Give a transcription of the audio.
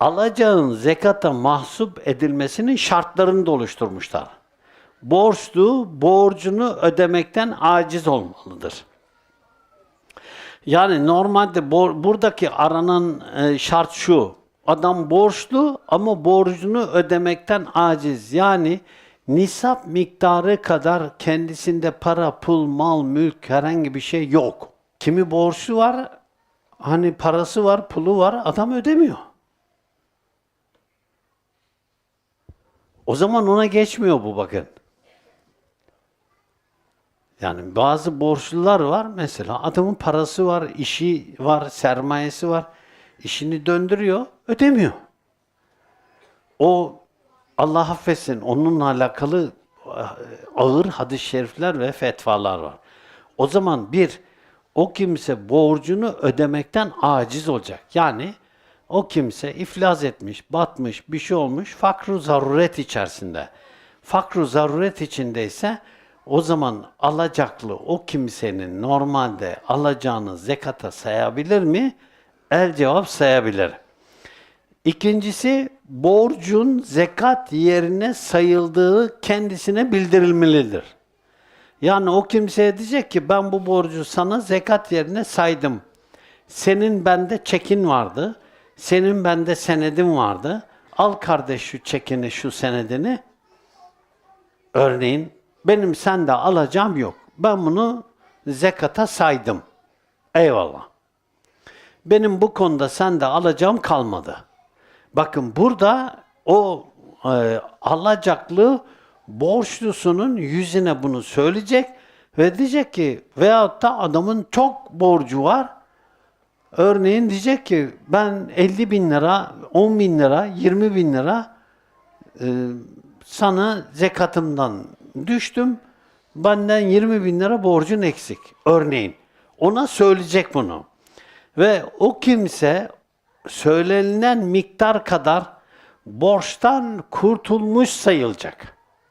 alacağın zekata mahsup edilmesinin şartlarını da oluşturmuşlar. Borçlu borcunu ödemekten aciz olmalıdır. Yani normalde buradaki aranan e, şart şu. Adam borçlu ama borcunu ödemekten aciz. Yani nisap miktarı kadar kendisinde para, pul, mal, mülk herhangi bir şey yok. Kimi borçlu var, hani parası var, pulu var, adam ödemiyor. O zaman ona geçmiyor bu bakın. Yani bazı borçlular var mesela adamın parası var, işi var, sermayesi var. işini döndürüyor, ödemiyor. O Allah affetsin onunla alakalı eh, ağır hadis-i şerifler ve fetvalar var. O zaman bir o kimse borcunu ödemekten aciz olacak. Yani o kimse iflas etmiş, batmış, bir şey olmuş, fakru zaruret içerisinde. Fakru zaruret içindeyse o zaman alacaklı o kimsenin normalde alacağını zekata sayabilir mi? El cevap sayabilir. İkincisi borcun zekat yerine sayıldığı kendisine bildirilmelidir. Yani o kimseye diyecek ki ben bu borcu sana zekat yerine saydım. Senin bende çekin vardı. Senin bende senedin vardı. Al kardeş şu çekini, şu senedini. Örneğin benim sende alacağım yok. Ben bunu zekata saydım. Eyvallah. Benim bu konuda sende alacağım kalmadı. Bakın burada o e, alacaklı borçlusunun yüzüne bunu söyleyecek ve diyecek ki veyahut da adamın çok borcu var. Örneğin diyecek ki ben 50 bin lira, 10 bin lira, 20 bin lira e, sana zekatımdan düştüm. Benden 20 bin lira borcun eksik. Örneğin. Ona söyleyecek bunu. Ve o kimse söylenilen miktar kadar borçtan kurtulmuş sayılacak.